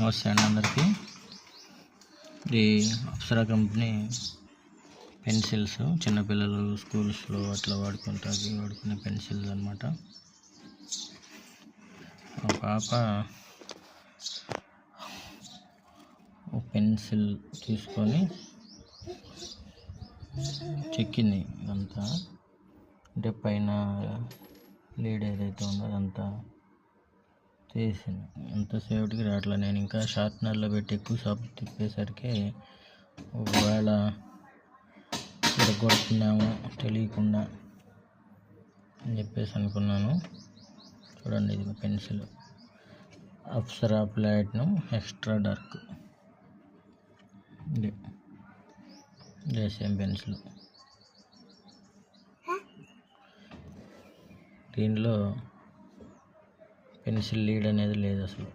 నమస్తే అండి అందరికీ. ఇది అప్సరా కంపెనీ పెన్సిల్స్ చిన్నపిల్లలు స్కూల్స్లో అట్లా వాడుకుంటాకి వాడుకునే పెన్సిల్స్ అనమాట మా పాప పెన్సిల్ తీసుకొని చెక్కింది అంతా అంటే పైన లీడ్ ఏదైతే ఉందో అదంతా చేసింది ఎంతసేపటికి రావట్లే? నేను ఇంకా షార్ప్నర్లో పెట్టి ఎక్కువ సేపు తిప్పేసరికి ఒకవేళ కొడుతున్నామో తెలియకుండా అని చెప్పేసి అనుకున్నాను. చూడండి ఇది పెన్సిల్. అప్సరా ప్లాట్ను ఎక్స్ట్రా డార్క్. ఇది. ఇదే సేమ్ పెన్సిల్. దీనిలో పెన్సిల్ లీడ్ అనేది లేదు అసలు.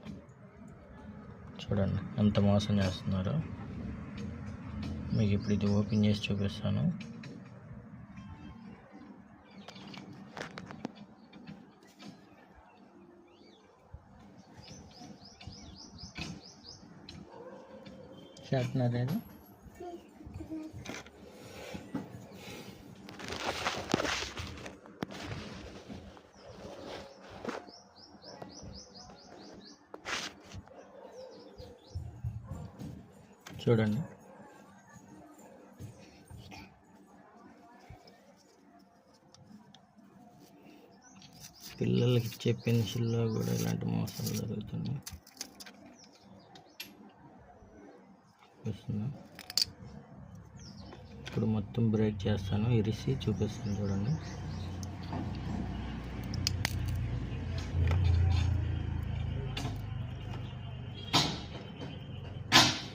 చూడండి ఎంత మోసం చేస్తున్నారు. మీకు ఇప్పుడు ఇది ఓపెన్ చేసి చూపిస్తాను. షార్ప్నర్ ఏదో? చూడండి. పిల్లలకి ఇచ్చే పెన్సిల్లో కూడా ఇలాంటి మోసాలు జరుగుతున్నాయి చూపిస్తున్నా. ఇప్పుడు మొత్తం బ్రేక్ చేస్తాను. ఇరిసి చూపిస్తాను చూడండి.